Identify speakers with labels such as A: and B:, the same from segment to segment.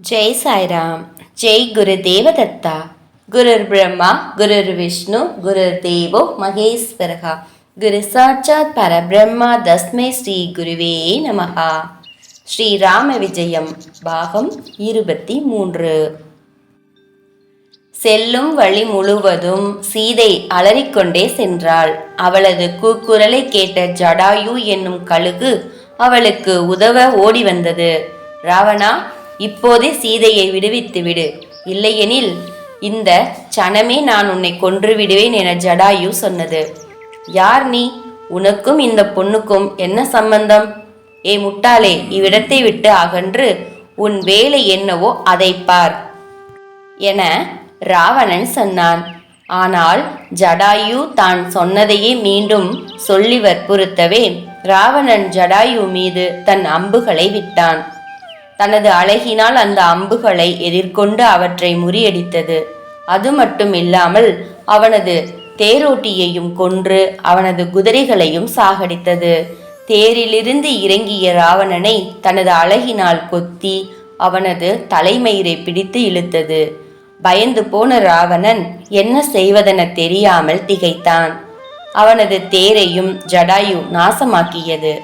A: ஜெய் சாய்ராம் ஜெய் குரு தேவதத்தா குருர் பிரம்மா குருர் விஷ்ணு குருர் தேவோ மகேஸ்வரகா. குரு சாட்சாத் பரபிரம்மா தஸ்மை ஸ்ரீ குருவே நமகா ஸ்ரீராம விஜயம் பாகம் இருபத்தி மூன்று. செல்லும் வழி முழுவதும் சீதை அலறிக்கொண்டே சென்றாள். அவளது கூக்குரலை கேட்ட ஜடாயு என்னும் கழுகு அவளுக்கு உதவ ஓடி வந்தது ராவணா இப்போதே சீதையை விடுவித்து விடு. இல்லையெனில் இந்த சனமே நான் உன்னை கொன்று விடுவேன் என ஜடாயு சொன்னது. யார் நீ? உனக்கும் இந்த பொண்ணுக்கும் என்ன சம்பந்தம்? ஏ முட்டாளே இவ்விடத்தை விட்டு அகன்று உன் வேலை என்னவோ அதை பார் என ராவணன் சொன்னான். ஆனால் ஜடாயு தான் சொன்னதையே மீண்டும் சொல்லி வற்புறுத்தவே ராவணன் ஜடாயு மீது தன் அம்புகளை விட்டான். தனது அழகினால் அந்த அம்புகளை எதிர்கொண்டு அவற்றை முறியடித்தது. அது மட்டும் இல்லாமல் அவனது தேரோட்டியையும் கொன்று அவனது குதிரைகளையும் சாகடித்தது. தேரிலிருந்து இறங்கிய ராவணனை தனது அழகினால் கொத்தி அவனது தலைமயிரை பிடித்து இழுத்தது. பயந்து போன ராவணன் என்ன செய்வதென தெரியாமல் திகைத்தான். அவனது தேரையும் ஜடாயு நாசமாக்கியது.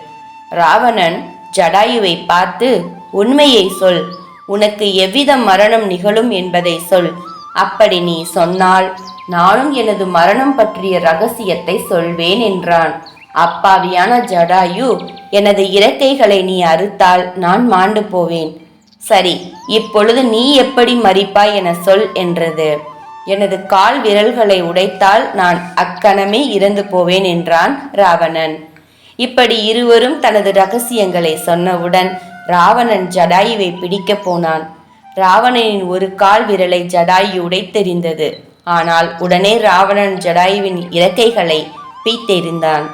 A: ராவணன் ஜடாயுவை பார்த்து உண்மையை சொல். உனக்கு எவ்வித மரணம் நிகழும் என்பதை சொல். அப்படி நீ சொன்னால் நானும் எனது மரணம் பற்றிய ரகசியத்தை சொல்வேன் என்றான். அப்பாவியான ஜடாயு எனது இறக்கைகளை நீ அறுத்தால் நான் மாண்டு போவேன். சரி இப்பொழுது நீ எப்படி மறிப்பாய் என சொல் என்றது. எனது கால் விரல்களை உடைத்தால் நான் அக்கணமே இறந்து போவேன் என்றான் ராவணன். இப்படி இருவரும் தனது ரகசியங்களை சொன்னவுடன் ராவணன் ஜடாயுவை பிடிக்கப் போனான். ராவணனின் ஒரு கால் விரலை ஜடாயு உடைத்தெறிந்தது. ஆனால் உடனே ராவணன் ஜடாயுவின் இறக்கைகளை பீத்தெறிந்தான்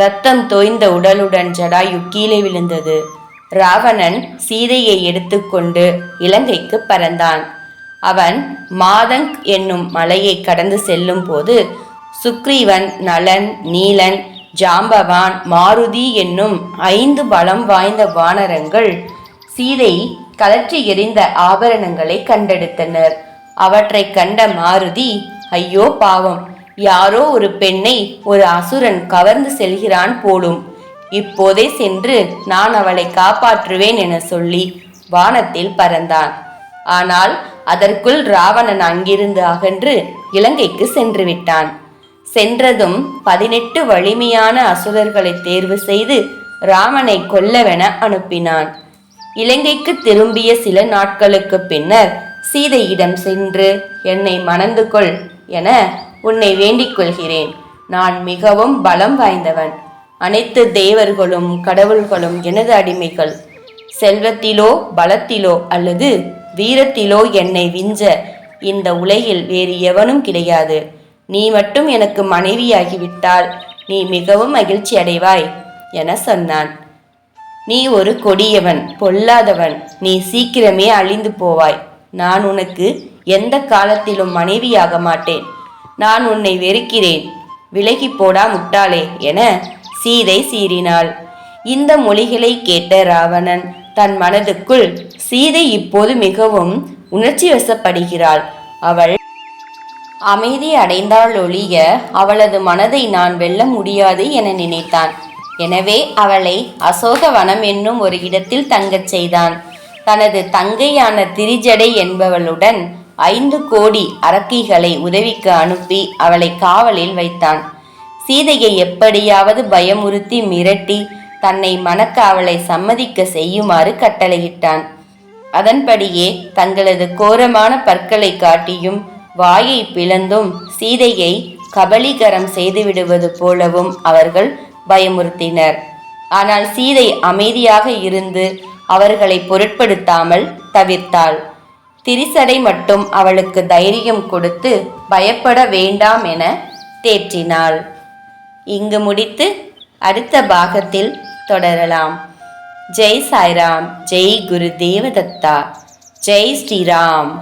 A: ரத்தம் தோய்ந்த உடலுடன் ஜடாயு கீழே விழுந்தது. ராவணன் சீதையை எடுத்துக்கொண்டு இலங்கைக்கு பறந்தான். அவன் மாதங் என்னும் மலையை கடந்து செல்லும் போது சுக்ரீவன் நலன் நீலன் ஜாம்பவான் மாருதி என்னும் ஐந்து பலம் வாய்ந்த வானரங்கள் சீதை கலற்றி எறிந்த ஆபரணங்களை கண்டெடுத்தனர். அவற்றைக் கண்ட மாருதி ஐயோ பாவம் யாரோ ஒரு பெண்ணை ஒரு அசுரன் கவர்ந்து செல்கிறான் போலும். இப்போதே சென்று நான் அவளை காப்பாற்றுவேன் என சொல்லி வானத்தில் பறந்தான். ஆனால் அதற்குள் ராவணன் அங்கிருந்து அகன்று இலங்கைக்கு சென்று விட்டான். சென்றதும் பதினெட்டு வலிமையான அசுரர்களை தேர்வு செய்து ராமனை கொல்லவென அனுப்பினான். இலங்கைக்கு திரும்பிய சில நாட்களுக்கு பின்னர் சீதையிடம் சென்று என்னை மணந்து கொள் என உன்னை வேண்டிக் கொள்கிறேன். நான் மிகவும் பலம் வாய்ந்தவன். அனைத்து தேவர்களும் கடவுள்களும் எனது அடிமைகள். செல்வத்திலோ பலத்திலோ அல்லது வீரத்திலோ என்னை விஞ்ச இந்த உலகில் வேறு எவனும் கிடையாது. நீ மட்டும் எனக்கு மனைவியாகிவிட்டால் நீ மிகவும் மகிழ்ச்சி அடைவாய் என சொன்னான். நீ ஒரு கொடியவன் பொல்லாதவன் நீ சீக்கிரமே அழிந்து போவாய். நான் உனக்கு எந்த காலத்திலும் மனைவியாக மாட்டேன். நான் உன்னை வெறுக்கிறேன். விலகி போடா முட்டாளே என சீதை சீறினாள். இந்த மொழிகளை கேட்ட ராவணன் தன் மனதுக்குள் சீதை இப்போது மிகவும் உணர்ச்சி வசப்படுகிறாள் அவள் அமைதி அடைந்தாள் ஒழிய அவளது மனதை நான் வெல்ல முடியாது என நினைத்தான். எனவே அவளை அசோகவனம் என்னும் ஒரு இடத்தில் தங்கச் செய்தான். தனது தங்கையான திரிஜடை என்பவளுடன் ஐந்து கோடி அரக்கிகளை உதவிக்கு அனுப்பி அவளை காவலில் வைத்தான். சீதையை எப்படியாவது பயமுறுத்தி மிரட்டி தன்னை மணக்க அவளை சம்மதிக்க செய்யுமாறு கட்டளையிட்டான். அதன்படியே தங்களது கோரமான பற்களை காட்டியும் வாயை பிளந்தும் சீதையை கபலீகரம் செய்துவிடுவது போலவும் அவர்கள் பயமுறுத்தினர். ஆனால் சீதை அமைதியாக இருந்து அவர்களை பொருட்படுத்தாமல் தவிர்த்தாள். திரிசடை மட்டும் அவளுக்கு தைரியம் கொடுத்து பயப்பட வேண்டாம் என தேற்றினாள். இங்கு முடித்து அடுத்த பாகத்தில் தொடரலாம். ஜெய் சாய்ராம் ஜெய் குரு தேவதத்தா ஜெய் ஸ்ரீராம்.